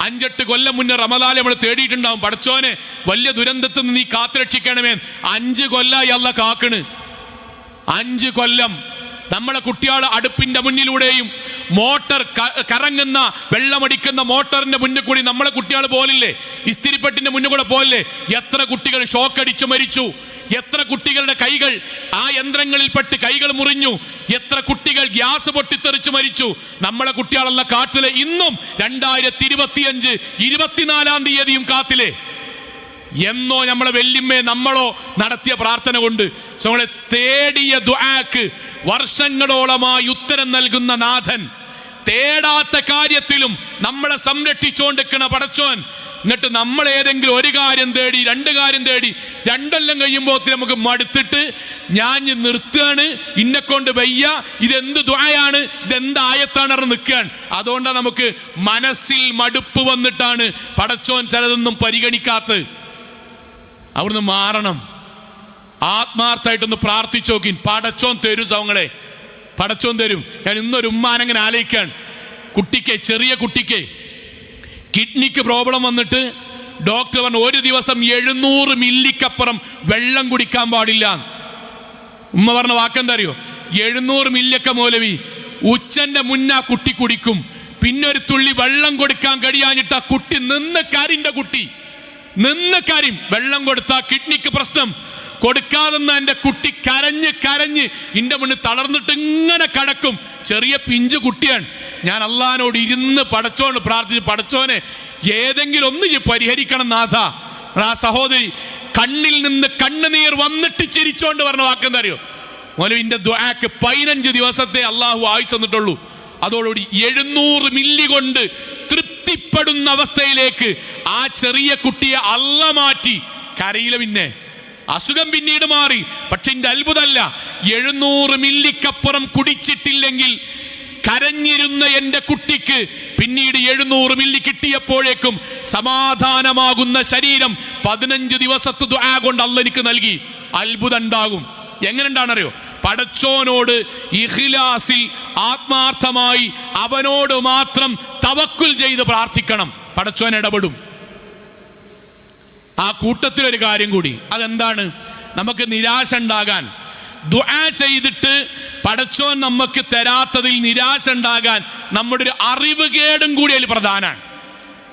അഞ്ചെട്ട് കൊല്ലം മുന്നേ റമദാലെ നമ്മൾ തേടിയിട്ടുണ്ടാവും. പടച്ചോനെ വലിയ ദുരന്തത്തിൽ നിന്ന് നീ കാത്തുരക്ഷിക്കണമേ. അഞ്ച് കൊല്ലായി അല്ല കാക്കണ്. അഞ്ച് കൊല്ലം നമ്മളെ കുട്ടികൾ അടുപ്പിന്റെ മുന്നിലൂടെയും മോട്ടർ കറങ്ങുന്ന വെള്ളമടിക്കുന്ന മോട്ടറിന്റെ മുന്നിൽ കൂടി നമ്മളെ കുട്ടികൾ പോലില്ലേ? ഇസ്തിരിപ്പെട്ടിന്റെ മുന്നിൽ കൂടെ പോലില്ലേ? എത്ര കുട്ടികൾ ഷോക്കടിച്ചു മരിച്ചു. എത്ര കുട്ടികളുടെ കൈകൾ ആ യന്ത്രങ്ങളിൽപ്പെട്ട് കൈകൾ മുറിഞ്ഞു എത്ര കുട്ടികൾ ഗ്യാസ് പൊട്ടിത്തെറിച്ച് മരിച്ചു. നമ്മളെ കുട്ടികളല്ല കാട്ടിലെ ഇന്നും രണ്ടായിരത്തി ഇരുപത്തിയഞ്ച് ഇരുപത്തിനാലാം തീയതിയും കാത്തിലെ. എന്നോ നമ്മളെ വെല്ലിമ്മേ നമ്മളോ നടത്തിയ പ്രാർത്ഥന കൊണ്ട് നമ്മളെ തേടിയ ദുആക്ക് വർഷങ്ങളോളമായി ഉത്തരം നൽകുന്ന നാഥൻ. തേടാത്ത കാര്യത്തിലും നമ്മളെ സംരക്ഷിച്ചുകൊണ്ടിരിക്കണ പടച്ചോൻ. എന്നിട്ട് നമ്മൾ ഏതെങ്കിലും ഒരു കാര്യം തേടി രണ്ട് കാര്യം തേടി രണ്ടെല്ലാം കഴിയുമ്പോൾ നമുക്ക് മടുത്തിട്ട് ഞാൻ നിർത്തുകയാണ്. ഇന്നെ കൊണ്ട് വയ്യ. ഇതെന്ത് ദ്വായാണ്? ഇതെന്ത് ആയത്താണ് നിൽക്കുകയാണ്. അതുകൊണ്ടാണ് നമുക്ക് മനസ്സിൽ മടുപ്പ് വന്നിട്ടാണ് പടച്ചോൻ ചിലതൊന്നും പരിഗണിക്കാത്തത്. അവിടുന്ന് മാറണം. ആത്മാർത്ഥമായിട്ടൊന്ന് പ്രാർത്ഥിച്ചു നോക്കി പടച്ചോൻ തരൂ സവങ്ങളെ പടച്ചോൻ തരും. ഞാൻ ഇന്നൊരു ഉമ്മാനങ്ങനെ ആലോചിക്കാൻ കുട്ടിക്ക് ചെറിയ കുട്ടിക്ക് കിഡ്നിക്ക് പ്രോബ്ലം വന്നിട്ട് ഡോക്ടർ പറഞ്ഞു ഒരു ദിവസം എഴുന്നൂറ് മില്ലിക്കപ്പുറം വെള്ളം കുടിക്കാൻ പാടില്ല. ഉമ്മ പറഞ്ഞ വാക്കെന്താ അറിയോ? എഴുന്നൂറ് മില്ലിയൊക്കെ മൂലവി ഉച്ചന്റെ മുന്നാ കുട്ടി കുടിക്കും. പിന്നെ ഒരു തുള്ളി വെള്ളം കൊടുക്കാൻ കഴിയാഞ്ഞിട്ട് ആ കുട്ടി നിന്ന് കരിന്റെ കുട്ടി. നിന്ന് കാര്യം വെള്ളം കൊടുത്ത കിഡ്നിക്ക് പ്രശ്നം. കൊടുക്കാതെന്ന എന്റെ കുട്ടി കരഞ്ഞ് കരഞ്ഞ് എന്റെ മുന്നിൽ തളർന്നിട്ട് ഇങ്ങനെ കടക്കും. ചെറിയ പിഞ്ചു കുട്ടിയാണ്. ഞാൻ അള്ളഹാനോട് ഇരുന്ന് പടച്ചോണ്ട് പ്രാർത്ഥിച്ച് പടച്ചോനെ ഏതെങ്കിലും ഒന്ന് പരിഹരിക്കണം നാഥ. ആ സഹോദരി കണ്ണിൽ നിന്ന് കണ്ണുനീർ വന്നിട്ട് ചിരിച്ചോണ്ട് പറഞ്ഞ വാക്കെന്താ അറിയോ? മോലുവിന്റെ ദ്വാക്ക് പതിനഞ്ച് ദിവസത്തെ അള്ളാഹു വായിച്ചു തന്നിട്ടുള്ളൂ. അതോടുകൂടി എഴുന്നൂറ് മില്ലി കൊണ്ട് തൃപ്തിപ്പെടുന്ന അവസ്ഥയിലേക്ക് ആ ചെറിയ കുട്ടിയെ അള്ള മാറ്റി. കരയില പിന്നെ അസുഖം പിന്നീട് മാറി. പക്ഷെ എന്റെ അത്ഭുതമല്ല എഴുന്നൂറ് മില്ലിക്കപ്പുറം കുടിച്ചിട്ടില്ലെങ്കിൽ കരഞ്ഞിരുന്ന എന്റെ കുട്ടിക്ക് പിന്നീട് എഴുന്നൂറ് മില്ലി കിട്ടിയപ്പോഴേക്കും സമാധാനമാകുന്ന ശരീരം പതിനഞ്ച് ദിവസത്തെ ദുആ കൊണ്ട് അല്ല എനിക്ക് നൽകി. അത്ഭുതം ഉണ്ടാകും. എങ്ങനെ ഉണ്ടാണെന്നറിയോ? പടച്ചോനോട് ഇഖ്ലാസിൽ ആത്മാർത്ഥമായി അവനോട് മാത്രം തവക്കുൽ ചെയ്ത് പ്രാർത്ഥിക്കണം. പടച്ചോൻ ഇടപെടും. ആ കൂട്ടത്തിലൊരു കാര്യം കൂടി. അതെന്താണ്? നമുക്ക് നിരാശ ഉണ്ടാകാൻ. ദുആ ചെയ്തിട്ട് പടച്ചോൻ നമുക്ക് തരാത്തതിൽ നിരാശ ഉണ്ടാകാൻ നമ്മുടെ ഒരു അറിവ് കേടും കൂടി അതിൽ പ്രധാനമാണ്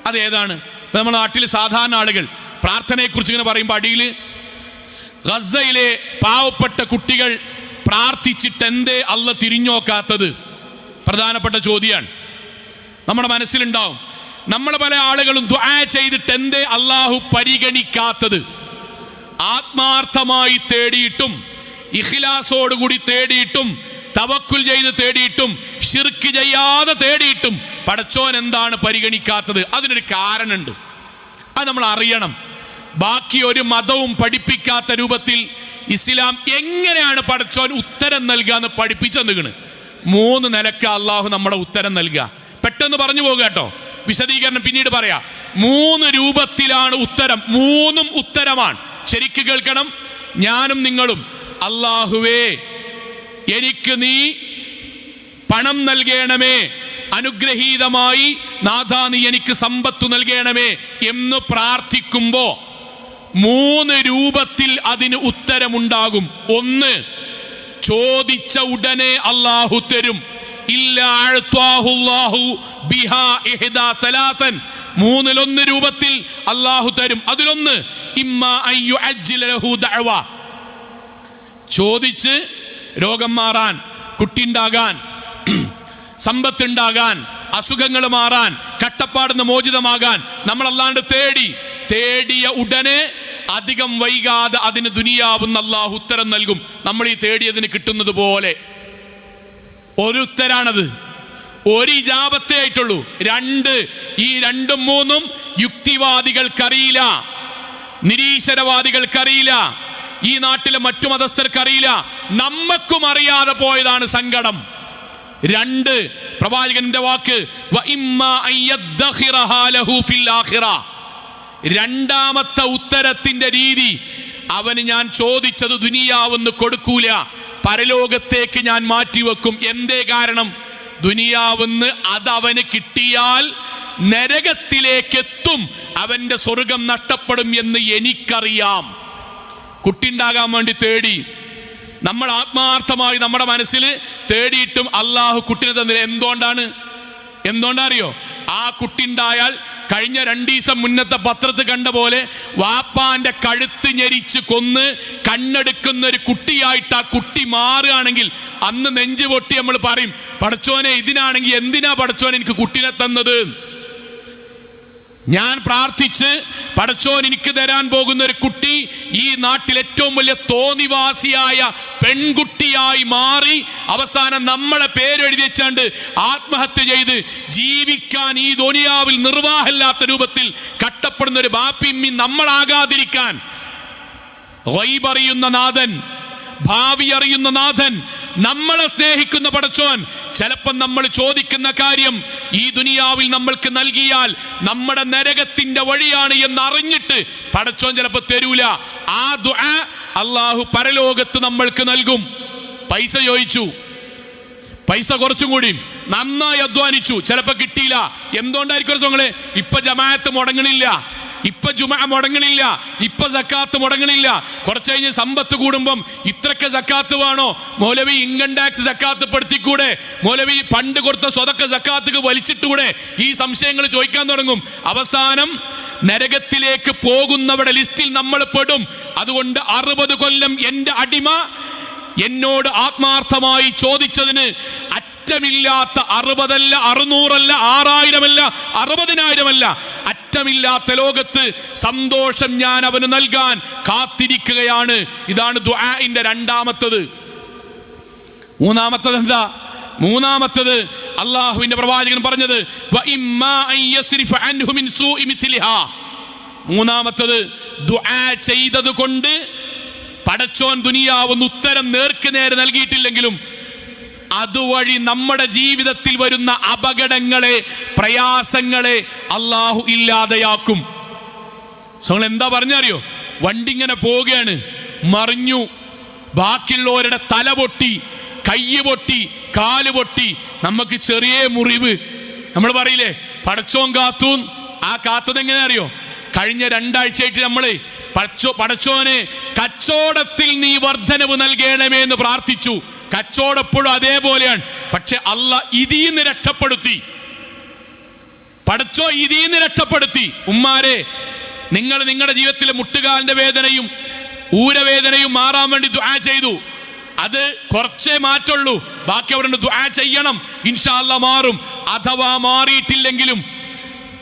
അതേതാണ്? ഇപ്പൊ നമ്മുടെ നാട്ടിൽ സാധാരണ ആളുകൾ പ്രാർത്ഥനയെക്കുറിച്ച് ഇങ്ങനെ പറയുമ്പോൾ അടിയിൽ ഗസയിലെ പാവപ്പെട്ട കുട്ടികൾ പ്രാർത്ഥിച്ചിട്ട് എന്തേ അല്ല തിരിഞ്ഞോക്കാത്തത് പ്രധാനപ്പെട്ട ചോദ്യമാണ് നമ്മുടെ മനസ്സിലുണ്ടാവും. നമ്മൾ പല ആളുകളും ചെയ്തിട്ട് എന്തേ അള്ളാഹു പരിഗണിക്കാത്തത്? ആത്മാർത്ഥമായി തേടിയിട്ടും ഇഖ്ലാസോടുകൂടി തേടിയിട്ടും തവക്കുൽ ചെയ്ത് തേടിയിട്ടും ഷിർക്ക് ചെയ്യാതെ തേടിയിട്ടും പടച്ചോൻ എന്താണ് പരിഗണിക്കാത്തത്? അതിനൊരു കാരണമുണ്ട്. അത് നമ്മൾ അറിയണം. ബാക്കി ഒരു മതവും പഠിപ്പിക്കാത്ത രൂപത്തിൽ ഇസ്ലാം എങ്ങനെയാണ് പടച്ചോൻ ഉത്തരം നൽകുക എന്ന് പഠിപ്പിച്ചു നിൽക്കണ് മൂന്ന് നിലയ്ക്ക് അള്ളാഹു നമ്മുടെ ഉത്തരം നൽകുക. പെട്ടെന്ന് പറഞ്ഞു പോകുക കേട്ടോ. വിശദീകരണം പിന്നീട് പറയാം. മൂന്ന് രൂപത്തിലാണ് ഉത്തരം. മൂന്നും ഉത്തരമാണ്. ശരിക്ക് കേൾക്കണം. ഞാനും നിങ്ങളും. അള്ളാഹുവേ എനിക്ക് നീ പണം നൽകണമേ. അനുഗ്രഹീതമായി നാഥ നീ എനിക്ക് സമ്പത്തു നൽകണമേ എന്ന് പ്രാർത്ഥിക്കുമ്പോ മൂന്ന് രൂപത്തിൽ അതിന് ഉത്തരമുണ്ടാകും. ഒന്ന് ചോദിച്ച ഉടനെ അള്ളാഹു തരും. മൂന്നിലൊന്ന് രൂപത്തിൽ അള്ളാഹു തരും. അതിലൊന്ന് ചോദിച്ച് രോഗം മാറാൻ കുട്ടിണ്ടാകാൻ സമ്പത്തുണ്ടാകാൻ അസുഖങ്ങൾ മാറാൻ കട്ടപ്പാടുന്ന് മോചിതമാകാൻ നമ്മൾ അല്ലാണ്ട് തേടി തേടിയ ഉടനെ അധികം വൈകാതെ അതിന് ദുനിയാവുന്ന അള്ളാഹു ഉത്തരം നൽകും. നമ്മൾ ഈ തേടിയതിന് കിട്ടുന്നത് പോലെ. ഒരു ഉത്തരാണത്. ഒരു ഇജാബത്തേ ആയിട്ടുള്ളൂ. രണ്ട് ഈ രണ്ടും മൂന്നും യുക്തിവാദികൾക്കറിയില്ല. നിരീശ്വരവാദികൾക്കറിയില്ല. ഈ നാട്ടിലെ മറ്റു മതസ്ഥർക്കറിയില്ല. നമ്മക്കും അറിയാതെ പോയതാണ് സങ്കടം. രണ്ട് പ്രവാചകന്റെ വാക്ക്. രണ്ടാമത്തെ ഉത്തരത്തിന്റെ രീതി അവന് ഞാൻ ചോദിച്ചത് ദുനിയാവെന്ന് കൊടുക്കൂല. പരലോകത്തേക്ക് ഞാൻ മാറ്റിവെക്കും. എന്തേ കാരണം? ദുനിയാവെന്ന് അത് അവന് കിട്ടിയാൽ നരകത്തിലേക്കെത്തും. അവന്റെ സ്വർഗം നഷ്ടപ്പെടും എന്ന് എനിക്കറിയാം. കുട്ടിണ്ടാകാൻ വേണ്ടി തേടി. നമ്മൾ ആത്മാർത്ഥമായി നമ്മുടെ മനസ്സിൽ തേടിയിട്ടും അള്ളാഹു കുട്ടിനെ തന്നില്ല. എന്തുകൊണ്ടാണ്? എന്തുകൊണ്ടാണ് അറിയോ? ആ കുട്ടി ഉണ്ടായാൽ കഴിഞ്ഞ രണ്ടീസം മുന്നത്തെ പത്രത്തിൽ കണ്ട പോലെ വാപ്പാന്റെ കഴുത്ത് ഞെരിച്ച് കൊന്ന് കണ്ണെടുക്കുന്ന ഒരു കുട്ടിയായിട്ട് ആ കുട്ടി മാറുകയാണെങ്കിൽ അന്ന് നെഞ്ചു പൊട്ടി നമ്മൾ പറയും പടച്ചോനെ ഇതിനാണെങ്കിൽ എന്തിനാ പടച്ചോനെ എനിക്ക് കുട്ടിനെ തന്നത്? ഞാൻ പ്രാർത്ഥിച്ച് പടച്ചോൻ എനിക്ക് തരാൻ പോകുന്ന ഒരു കുട്ടി ഈ നാട്ടിൽ ഏറ്റവും വലിയ തോന്നിവാസിയായ പെൺകുട്ടിയായി മാറി അവസാനം നമ്മളെ പേരെഴുതി വെച്ചാണ്ട് ആത്മഹത്യ ചെയ്ത് ജീവിക്കാൻ ഈ ദുനിയാവിൽ നിർവാഹമില്ലാത്ത രൂപത്തിൽ കട്ടപ്പെടുന്ന ഒരു ബാപ്പിമ്മി നമ്മളാകാതിരിക്കാൻ. അറിയുന്ന നാഥൻ ഭാവി അറിയുന്ന നാഥൻ നമ്മളെ സ്നേഹിക്കുന്ന പടച്ചോൻ ചിലപ്പോൾ നമ്മൾ ചോദിക്കുന്ന കാര്യം ഈ ദുനിയാവിൽ നമ്മൾക്ക് നൽകിയാൽ നമ്മുടെ നരകത്തിന്റെ വഴിയാണ് എന്ന് അറിഞ്ഞിട്ട് പടച്ചോൻ ചിലപ്പോൾ തരൂല. ആ അള്ളാഹു പരലോകത്ത് നമ്മൾക്ക് നൽകും. പൈസ ചോദിച്ചു. പൈസ കുറച്ചും കൂടി. നന്നായി അധ്വാനിച്ചു. ചിലപ്പോ കിട്ടിയില്ല. എന്തുകൊണ്ടായിരിക്കും ഇപ്പൊ ജമാഅത്ത് മുടങ്ങണില്ല. ഇപ്പൊ ജുമ മുടങ്ങണില്ല ഇപ്പൊ സക്കാത്ത് മുടങ്ങണില്ല. കുറച്ച് കഴിഞ്ഞ് സമ്പത്ത് കൂടുമ്പം ഇത്രക്ക് സക്കാത്ത് വേണോ? മൗലവി ഇൻകം ടാക്സ് സക്കാത്ത് പെടുത്തിക്കൂടെ? മൗലവി പണ്ട് കൊടുത്ത സ്വതക്ക സക്കാത്തുക്ക് വലിച്ചിട്ടുകൂടെ ഈ സംശയങ്ങൾ ചോദിക്കാൻ തുടങ്ങും. അവസാനം നരകത്തിലേക്ക് പോകുന്നവരുടെ ലിസ്റ്റിൽ നമ്മൾ പെടും. അതുകൊണ്ട് അറുപത് കൊല്ലം എന്റെ അടിമ എന്നോട് ആത്മാർത്ഥമായി ചോദിച്ചതിന് അറ്റമില്ലാത്ത അറുപതല്ല അറുന്നൂറല്ല ആറായിരമല്ല അറുപതിനായിരമല്ല അറ്റമില്ലാത്ത ലോകത്ത് സന്തോഷം ഞാൻ അവന് നൽകാൻ കാത്തിരിക്കുകയാണ്. ഇതാണ് ദുആഇന്റെ രണ്ടാമത്തത്. മൂന്നാമത്തത് എന്താ? മൂന്നാമത്തത് അള്ളാഹുവിന്റെ പ്രവാചകൻ പറഞ്ഞത്. മൂന്നാമത്തത് ചെയ്തത് കൊണ്ട് പടച്ചോൻ ദുനിയാവുന്ന ഉത്തരം നേർക്ക് നേരെ നൽകിയിട്ടില്ലെങ്കിലും അതുവഴി നമ്മുടെ ജീവിതത്തിൽ വരുന്ന അപകടങ്ങളെ പ്രയാസങ്ങളെ അള്ളാഹു ഇല്ലാതെയാക്കും. നിങ്ങൾ എന്താ പറഞ്ഞറിയോ? വണ്ടി ഇങ്ങനെ പോവുകയാണ്. മറിഞ്ഞു. ബാക്കിയുള്ളവരുടെ തല പൊട്ടി കയ്യ് പൊട്ടി കാൽ പൊട്ടി. നമുക്ക് ചെറിയ മുറിവ്. നമ്മൾ പറയില്ലേ? പടച്ചോൻ കാത്തൂൻ. ആ കാത്തത് എങ്ങനെ അറിയോ? കഴിഞ്ഞ രണ്ടാഴ്ചയായിട്ട് നമ്മൾ പടച്ചോ പടച്ചോനെ കച്ചോടത്തിൽ നീ വർധനവ് നൽകണമേ എന്ന് പ്രാർത്ഥിച്ചു. കച്ചോടപ്പോഴും അതേപോലെയാണ്. പക്ഷെ അല്ല ഇതിന്ന് രക്ഷപ്പെടുത്തി. പഠിച്ചോ ഇതിന്ന് രക്ഷപ്പെടുത്തി. ഉമ്മാരെ നിങ്ങൾ നിങ്ങളുടെ ജീവിതത്തിലെ മുട്ടുകാലിന്റെ വേദനയും ഊരവേദനയും മാറാൻ വേണ്ടി ദുആ ചെയ്തു. അത് കുറച്ചേ മാറ്റുള്ളൂ. ബാക്കി അവിടെ ദുആ ചെയ്യണം. ഇൻഷാല്ല മാറും. അഥവാ മാറിയിട്ടില്ലെങ്കിലും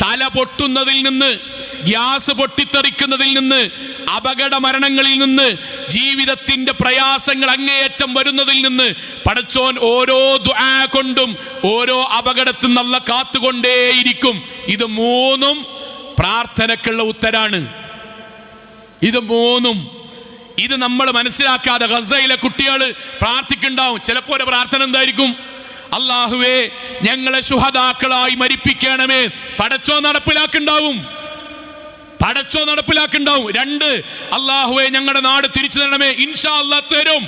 തല പൊട്ടുന്നതിൽ നിന്ന് ഗ്യാസ് പൊട്ടിത്തെറിക്കുന്നതിൽ നിന്ന് അപകട മരണങ്ങളിൽ നിന്ന് ജീവിതത്തിന്റെ പ്രയാസങ്ങൾ അങ്ങേയറ്റം വരുന്നതിൽ നിന്ന് പടച്ചോൻ ഓരോ കൊണ്ടും ഓരോ അപകടത്തിൽ നല്ല കാത്തുകൊണ്ടേയിരിക്കും. ഇത് മൂന്നും പ്രാർത്ഥനക്കുള്ള ഉത്തരാണ്. ഇത് മൂന്നും. ഇത് നമ്മൾ മനസ്സിലാക്കാതെ ഗസയിലെ കുട്ടികൾ പ്രാർത്ഥിക്കുന്നുണ്ടാവും. ചിലപ്പോൾ ഒരു പ്രാർത്ഥന എന്തായിരിക്കും? അള്ളാഹുവേ ഞങ്ങളെ ശുഹദാക്കളായി മരിപ്പിക്കണമേ. പടച്ചോ നടപ്പിലാക്കുണ്ടാവും. പടച്ചോ നടപ്പിലാക്കുണ്ടാവും. രണ്ട് അള്ളാഹുവെ ഞങ്ങളുടെ നാട് തിരിച്ചു തരണമേ. ഇൻഷാ അല്ലാ തരും.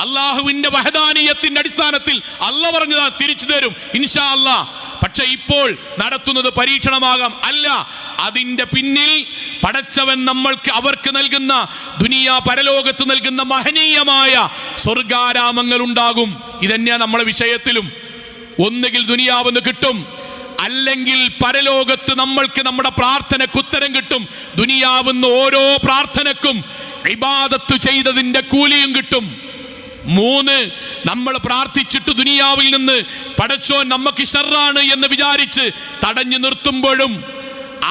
അള്ളാഹുവിന്റെ വഹദാനീയത്തിന്റെ അടിസ്ഥാനത്തിൽ അല്ല പറഞ്ഞതാ തിരിച്ചു തരും. ഇൻഷാ അല്ലാ പക്ഷെ ഇപ്പോൾ നടത്തുന്നത് പരീക്ഷണമാകാം. അല്ല അതിന്റെ പിന്നിൽ പടച്ചവൻ നമ്മൾക്ക് അവർക്ക് നൽകുന്ന ദുനിയ പരലോകത്ത് നൽകുന്ന മഹനീയമായ സ്വർഗാരാമങ്ങൾ ഉണ്ടാകും ഇതന്നെയാ നമ്മളെ വിഷയത്തിലും. ഒന്നുകിൽ ദുനിയാവെന്ന് കിട്ടും അല്ലെങ്കിൽ പരലോകത്ത് നമ്മൾക്ക് നമ്മുടെ പ്രാർത്ഥനക്ക് ഉത്തരം കിട്ടും. ദുനിയാവുന്ന ഓരോ പ്രാർത്ഥനക്കും ഇബാദത്ത് ചെയ്തതിന്റെ കൂലിയും കിട്ടും. മൂന്ന് നമ്മൾ പ്രാർത്ഥിച്ചിട്ട് ദുനിയാവിൽ നിന്ന് പടച്ചോൻ നമുക്ക് ഷെറാണ് എന്ന് വിചാരിച്ച് തടഞ്ഞു നിർത്തുമ്പോഴും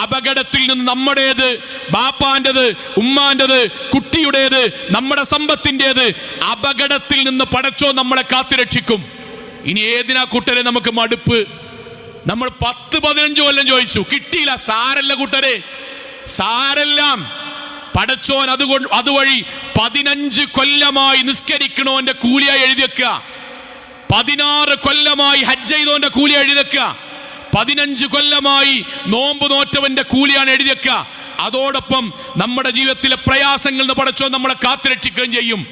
അപകടത്തിൽ നിന്ന് നമ്മുടേത് ബാപ്പാന്റെത് ഉമ്മാന്റെത് കുട്ടിയുടേത് നമ്മുടെ സമ്പത്തിന്റെത് അപകടത്തിൽ നിന്ന് പടച്ചോ നമ്മളെ കാത്തുരക്ഷിക്കും. ഇനി ഏതിനാ കൂട്ടരെ നമുക്ക് മടുപ്പ്? നമ്മൾ പത്ത് പതിനഞ്ച് കൊല്ലം ചോദിച്ചു. കിട്ടിയില്ല. സാരല്ല കൂട്ടരെ. സാരെല്ലാം. പടച്ചോൻ അതുകൊണ്ട് അതുവഴി പതിനഞ്ച് കൊല്ലമായി നിസ്കരിക്കണോന്റെ കൂലിയായി എഴുതി വെക്കുക പതിനാറ് കൊല്ലമായി ഹജ്ജ് ചെയ്തോന്റെ കൂലി എഴുതി വെക്കുക പതിനഞ്ച് കൊല്ലമായി നോമ്പ് നോറ്റവന്റെ കൂലിയാണ് എഴുതി വെക്കുക അതോടൊപ്പം നമ്മുടെ ജീവിതത്തിലെ പ്രയാസങ്ങളിൽ നിന്ന് പടച്ചോ നമ്മളെ കാത്തിരക്ഷിക്കുകയും ചെയ്യും.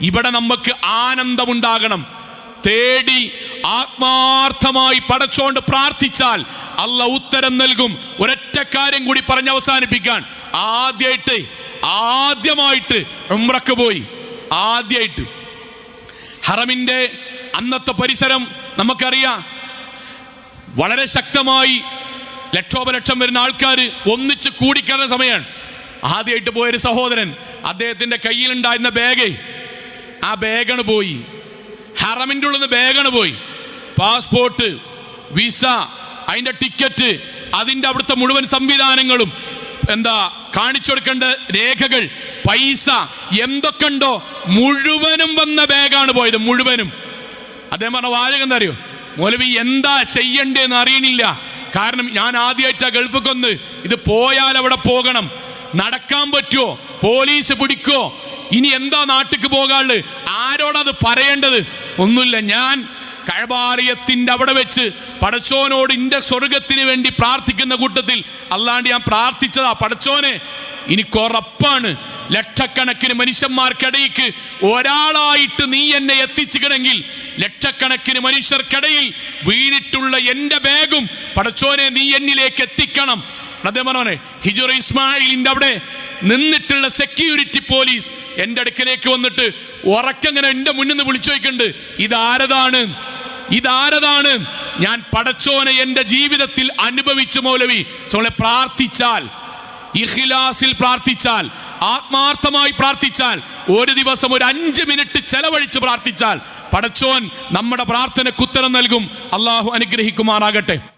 ഇവിടെ നമുക്ക് ആനന്ദമുണ്ടാകണം. തേടി ആത്മാർത്ഥമായി പടച്ചോണ്ട് പ്രാർത്ഥിച്ചാൽ അല്ല ഉത്തരം നൽകും. ഒരൊറ്റ കാര്യം കൂടി പറഞ്ഞ് അവസാനിപ്പിക്കാൻ. ആദ്യമായിട്ട് ആദ്യമായിട്ട് ഉംറക്ക് പോയി. ആദ്യമായിട്ട് ഹറമിന്റെ അന്നത്തെ പരിസരം നമുക്കറിയാം. വളരെ ശക്തമായി ലക്ഷോപലക്ഷം വരുന്ന ആൾക്കാർ ഒന്നിച്ച് കൂടിക്കറന്ന സമയമാണ്. ആദ്യമായിട്ട് പോയൊരു സഹോദരൻ അദ്ദേഹത്തിന്റെ കയ്യിലുണ്ടായിരുന്ന ബാഗ്. ആ ബാഗാണ് പോയി. ഹറമിന്റെ ഉള്ളിൽ നിന്ന് ബാഗാണ് പോയി. പാസ്പോർട്ട് വിസ അതിന്റെ ടിക്കറ്റ് അതിന്റെ അവിടുത്തെ മുഴുവൻ സംവിധാനങ്ങളും എന്താ കാണിച്ചു കൊടുക്കേണ്ട രേഖകൾ പൈസ എന്തൊക്കെ ഉണ്ടോ മുഴുവനും വന്ന ബാഗാണ് പോയത് മുഴുവനും. അദ്ദേഹം പറഞ്ഞ വാചകം എന്താ അറിയോ? മൗലവി എന്താ ചെയ്യണ്ടേന്ന് അറിയണില്ല. കാരണം ഞാൻ ആദ്യമായിട്ട് ഗൾഫ് കൊന്ന് ഇത് പോയാൽ അവിടെ പോകണം. നടക്കാൻ പറ്റുമോ? പോലീസ് പിടിക്കോ ഇനി എന്താ നാട്ടിക്ക് പോകാൾ ആരോടത് പറയേണ്ടത്? ഒന്നുമില്ല ഞാൻ കഴബാലയത്തിന്റെ അവിടെ വെച്ച് പടച്ചോനോട് ഇന്റെ സ്വർഗത്തിന് വേണ്ടി പ്രാർത്ഥിക്കുന്ന കൂട്ടത്തിൽ അല്ലാണ്ട് ഞാൻ പ്രാർത്ഥിച്ചതാ. പടച്ചോനെ എനിക്കുറപ്പാണ് ലക്ഷക്കണക്കിന് മനുഷ്യന്മാർക്കിടയ്ക്ക് ഒരാളായിട്ട് നീ എന്നെ എത്തിച്ചുകണമെങ്കിൽ ലക്ഷക്കണക്കിന് മനുഷ്യർക്കിടയിൽ വീണിട്ടുള്ള എന്റെ ബാഗും പടച്ചോനെ നീ എന്നിലേക്ക് എത്തിക്കണം. അതേ പറഞ്ഞോനെ ഹിജുർ ഇസ്മായിലിന്റെ അവിടെ നിന്നിട്ടുള്ള സെക്യൂരിറ്റി പോലീസ് എന്റെ അടുക്കലേക്ക് വന്നിട്ട് ഉറക്കങ്ങനെ എന്റെ മുന്നിൽ നിന്ന് വിളിച്ചു വയ്ക്കുന്നുണ്ട് ഇതാരതാണ്? ഇതാരതാണ്? ഞാൻ പടച്ചോനെ എന്റെ ജീവിതത്തിൽ അനുഭവിച്ചു മൗലവി. സോളെ പ്രാർത്ഥിച്ചാൽ ഇഖിലാസിൽ പ്രാർത്ഥിച്ചാൽ ആത്മാർത്ഥമായി പ്രാർത്ഥിച്ചാൽ ഒരു ദിവസം ഒരു അഞ്ച് മിനിറ്റ് ചെലവഴിച്ച് പ്രാർത്ഥിച്ചാൽ പടച്ചോൻ നമ്മുടെ പ്രാർത്ഥനയ്ക്ക് ഉത്തരം നൽകും. അള്ളാഹു അനുഗ്രഹിക്കുമാറാകട്ടെ.